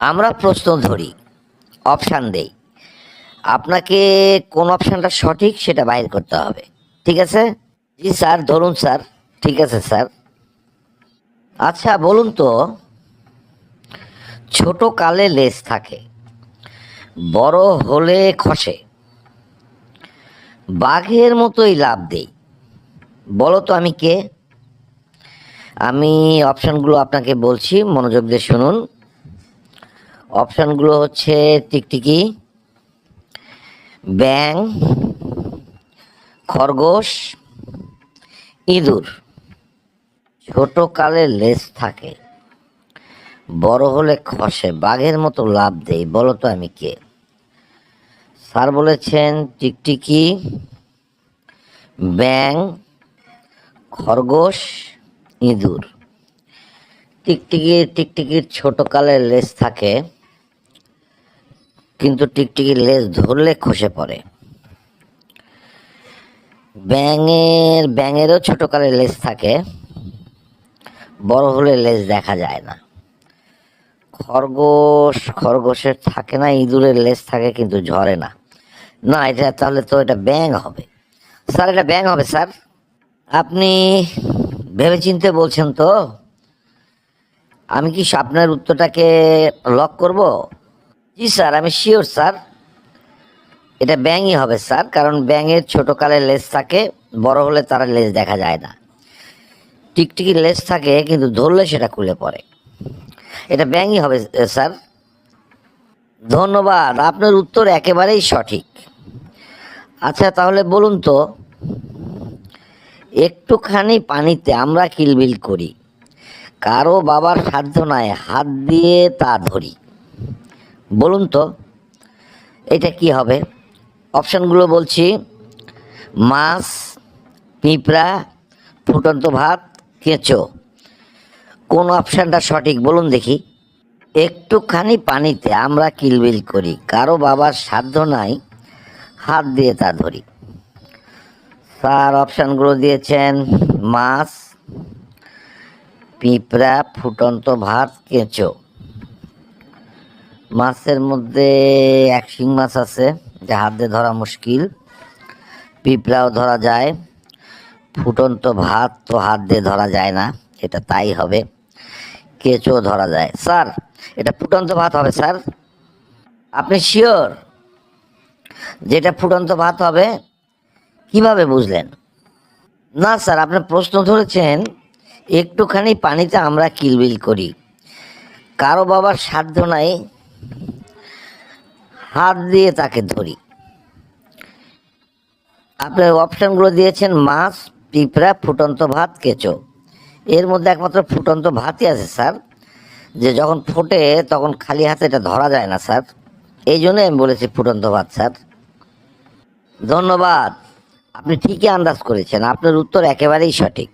আমরা প্রশ্ন ধরি। অপশান দেই। আপনাকে কোন অপশানটা সঠিক সেটা বাইর করতে হবে। ঠিক আছে? জি স্যার, ধরুন স্যার। ঠিক আছে স্যার। আচ্ছা বলুন তো, ছোট কালে লেজ থাকে, বড় হলে খসে, বাঘের মতোই লাভ দেই। বলো তো আমি কে? আমি অপশানগুলো আপনাকে বলছি, মনোযোগ দিয়ে শুনুন। অপশানগুলো হচ্ছে টিকটিকি ব্যাং খরগোশ, ইঁদুর। ছোট কালে লেজ থাকে, বড় হলে খসে, বাঘের মতো লাভ দেয় বলো তো আমি কে? স্যার বলেছেন টিকটিকি ব্যাং খরগোশ, ইঁদুর। টিকটিকির টিকটিকির ছোট কালের লেজ থাকে কিন্তু টিকটিকির লেজ ধরলে খসে পড়ে। ব্যাঙের, ব্যাঙেরও ছোট কালের লেজ থাকে, বড় হলে লেজ দেখা যায় না। খরগোশ, খরগোশের থাকে না, ইঁদুরের লেজ থাকে কিন্তু ঝরে না। না, এটা তাহলে তো এটা ব্যাং হবে। স্যার, এটা ব্যাং হবে, স্যার। আপনি ভেবেচিন্তে বলছেন তো, আমি কি আপনার উত্তরটাকে লক করব? জি, স্যার, আমি শিওর স্যার। এটা ব্যাঙই হবে, স্যার, কারণ ব্যাঙের ছোট কালের লেজ থাকে, বড় হলে তার লেজ দেখা যায় না। টিকটিকি লেজ থাকে, কিন্তু ধরলে সেটা খুলে পড়ে। এটা ব্যাঙই হবে, স্যার। ধন্যবাদ, আপনার উত্তর একেবারেই সঠিক। আচ্ছা তাহলে বলুন তো, একটুখানি পানিতে আমরা কিলবিল করি। কারও বাবার সাধ্য নাই, হাত দিয়ে তা ধরি। বলুন তো, এটা কি হবে? অপশানগুলো বলছি, মাছ, পিঁপড়া, ফুটন্ত ভাত, কেঁচো। কোন অপশানটা সঠিক বলুন দেখি। একটুখানি পানিতে আমরা কিলবিল করি, কারও বাবার সাধ্য নাই, হাত দিয়ে তা ধরি। স্যার অপশানগুলো দিয়েছেন, মাছ, পিঁপড়া, ফুটন্ত ভাত, কেঁচো। মাছের মধ্যে এক শিং মাছ আছে যা হাত দিয়ে ধরা মুশকিল। পিঁপড়াও ধরা যায়, ফুটন্ত ভাত তো হাত দিয়ে ধরা যায় না, এটা তাই হবে। কেঁচো ধরা যায়। স্যার, এটা ফুটন্ত ভাত হবে, স্যার। আপনি শিওর? যেটা ফুটন্ত ভাত হবে, কীভাবে বুঝলেন? না, স্যার, আপনি প্রশ্ন ধরেছেন, একটুখানি পানিতে আমরা কিলবিল করি। কারও বাবার সাধ্য নাই হাত দিয়ে তাকে ধরি। আপনার অপশানগুলো দিয়েছেন, মাছ, পিঁপড়া, ফুটন্ত ভাত, কেঁচো। এর মধ্যে একমাত্র ফুটন্ত ভাতই আছে, স্যার। যে যখন ফোটে, তখন খালি হাতে এটা ধরা যায় না, স্যার। এই জন্যই আমি বলেছি ফুটন্ত ভাত, স্যার। ধন্যবাদ। আপনি ঠিকই আন্দাজ করেছেন। আপনার উত্তর একেবারেই সঠিক।